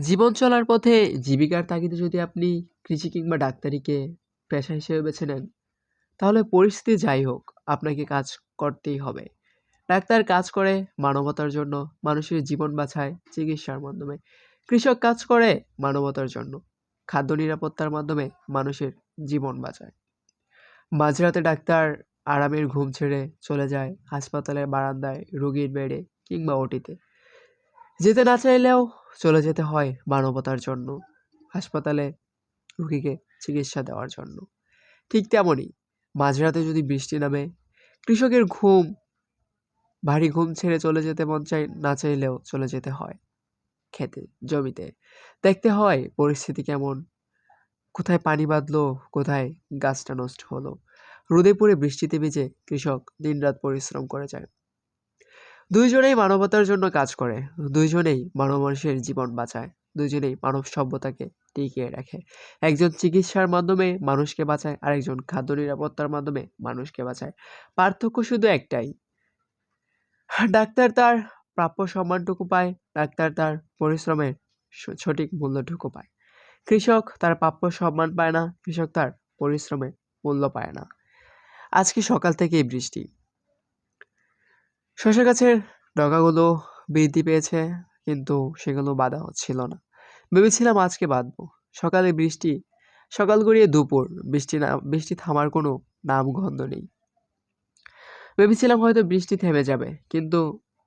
জীবন চলার পথে জীবিকার তাগিদে যদি আপনি কৃষি কিংবা ডাক্তারিকে পেশা হিসেবে বেছে নেন, তাহলে পরিস্থিতি যাই হোক, আপনাকে কাজ করতেই হবে। ডাক্তার কাজ করে মানবতার জন্য, মানুষের জীবন বাঁচায় চিকিৎসার মাধ্যমে। কৃষক কাজ করে মানবতার জন্য, খাদ্য নিরাপত্তার মাধ্যমে মানুষের জীবন বাঁচায়। মাঝরাতে ডাক্তার আরামের ঘুম ছেড়ে চলে যায় হাসপাতালের বারান্দায় রোগীর বেডে কিংবা ওটিতে। যেতে না চাইলেও চলে যেতে হয় মানবতার জন্য, হাসপাতালে রুগীকে চিকিৎসা দেওয়ার জন্য। ঠিক তেমনই মাঝরাতে যদি বৃষ্টি নামে, কৃষকের ঘুম, ভারী ঘুম ছেড়ে চলে যেতে মন চাই, না চাইলেও চলে যেতে হয় খেতে, জমিতে। দেখতে হয় পরিস্থিতি কেমন, কোথায় পানি বাঁধলো, কোথায় গাছটা নষ্ট হলো। রোদে পড়ে বৃষ্টিতে ভিজে কৃষক দিনরাত পরিশ্রম করে যায়। দুইজনেই মানবতার জন্য কাজ করে। দুইজনেই মানব মানুষের জীবন বাঁচায়। দুইজনেই মানব সভ্যতাকে টিকিয়ে রাখে। একজন চিকিৎসার মাধ্যমে মানুষকে বাঁচায় আর একজন খাদ্য নিরাপত্তার মাধ্যমে মানুষকে বাঁচায়। পার্থক্য শুধু একটাই। ডাক্তার তার প্রাপ্য সম্মানটুকু পায়, ডাক্তার তার পরিশ্রমের সঠিক মূল্যটুকু পায়। কৃষক তার প্রাপ্য সম্মান পায় না, কৃষক তার পরিশ্রমের মূল্য পায় না। আজকে সকাল থেকেই বৃষ্টি। শসা গাছের ডগাগুলো বৃদ্ধি পেয়েছে, কিন্তু সেগুলো বাঁধা হচ্ছিল না। ভেবেছিলাম আজকে বাঁধবো। সকালে বৃষ্টি, সকাল গড়িয়ে দুপুর। বৃষ্টি না, বৃষ্টি থামার কোনো নাম গন্ধ নেই। ভেবেছিলাম হয়তো বৃষ্টি থেমে যাবে, কিন্তু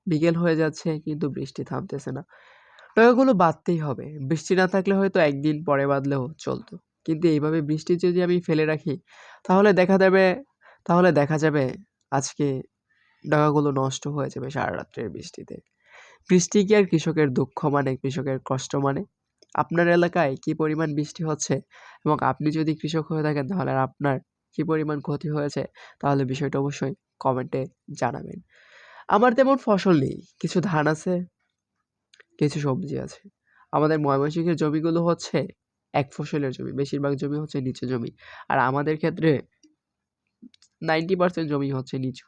বিকেল হয়ে যাচ্ছে, কিন্তু বৃষ্টি থামতেছে না। ডগাগুলো বাঁধতেই হবে। বৃষ্টি না থাকলে হয়তো একদিন পরে বাঁধলেও চলতো। কিন্তু এইভাবে বৃষ্টি যদি আমি ফেলে রাখি, তাহলে দেখা যাবে, তাহলে দেখা যাবে আজকে ডগাগুলো নষ্ট হয়ে যাবে সারা রাত্রের বৃষ্টিতে। বৃষ্টি কি আর কৃষকের দুঃখ মানে কৃষকের কষ্ট মানে? আপনার এলাকায় কি পরিমাণ বৃষ্টি হচ্ছে? এবং আপনি যদি কৃষক হয়ে থাকেন তাহলে আপনার কি পরিমাণ ক্ষতি হয়েছে? তাহলে বিষয়টা অবশ্যই কমেন্টে জানাবেন। আমার তেমন ফসল নেই। কিছু ধান আছে, কিছু সবজি আছে। আমাদের ময়মনসিংহের জমিগুলো হচ্ছে এক ফসলের জমি। বেশিরভাগ জমি হচ্ছে নিচু জমি। আর আমাদের ক্ষেত্রে নাইনটি পার্সেন্ট জমি হচ্ছে নিচু।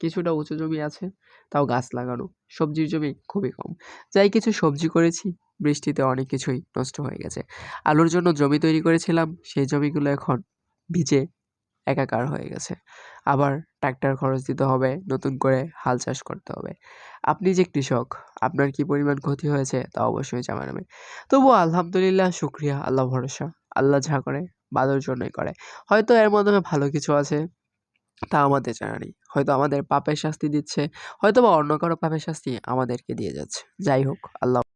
কিছুটা উঁচু জমি আছে, তাও গাছ লাগানো। সবজির জমি খুবই কম। যাই কিছু সবজি করেছি, বৃষ্টিতে অনেক কিছুই নষ্ট হয়ে গেছে। আলুর জন্য জমি তৈরি করেছিলাম, সেই জমিগুলো এখন ভিজে একাকার হয়ে গেছে। আবার ট্রাক্টর খরচ দিতে হবে, নতুন করে হাল চাষ করতে হবে। আপনি যে কৃষক, আপনার কি পরিমাণ ক্ষতি হয়েছে তা অবশ্যই জানাবেন তবুও আলহামদুলিল্লাহ, শুক্রিয়া, আল্লাহ ভরসা। আল্লাহ যা করে ভালোর জন্যই করে। হয়তো এর মাধ্যমে ভালো কিছু আছে তা আমাদের জানা নেই হয়তো আমাদের পাপের শাস্তি দিচ্ছে হয়তো বা অন্য কারও পাপের শাস্তি আমাদেরকে দিয়ে যাচ্ছে। যাই হোক, আল্লাহ